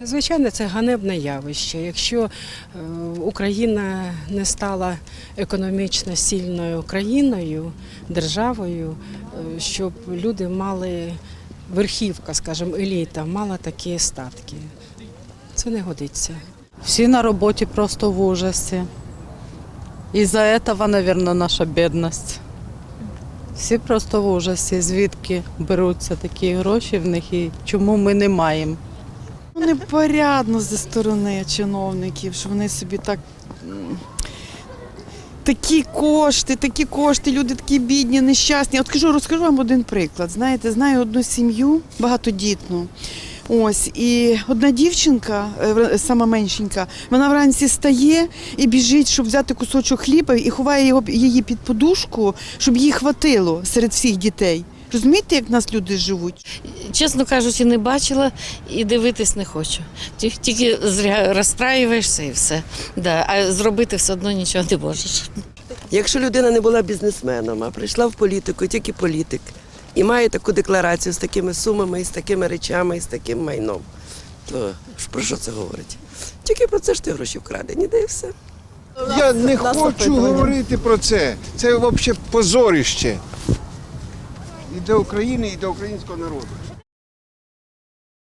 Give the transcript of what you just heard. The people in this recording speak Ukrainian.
Звичайно, це ганебне явище. Якщо е, Україна не стала економічно сильною країною, державою, е, щоб люди мали верхівка, скажімо, еліта, мала такі статки. Це не годиться. Всі на роботі просто в ужасі. І-за этого, наверное, наша бідність. Всі просто в ужасі, звідки беруться такі гроші в них і чому ми не маємо. Непорядно зі сторони чиновників, що вони собі так. Такі кошти, такі кошти, люди такі бідні, нещасні. От кажу, розкажу вам один приклад. Знаєте, знаю одну сім'ю багатодітну. Ось, і одна дівчинка, е, сама меншенька, вона вранці стає і біжить, щоб взяти кусочок хліба і ховає його її під подушку, щоб їй хватило серед всіх дітей. Розумієте, як в нас люди живуть? Чесно кажучи, не бачила і дивитись не хочу. Тільки зря розстраюєшся і все. Да. А зробити все одно нічого не можеш. Якщо людина не була бізнесменом, а прийшла в політику, тільки політик, і має таку декларацію з такими сумами, і з такими речами, і з таким майном, то про що це говорить? Тільки про це ж ти гроші вкрадені, де і все. Я не хочу говорити про це. Це взагалі позорище. І до України, і до українського народу.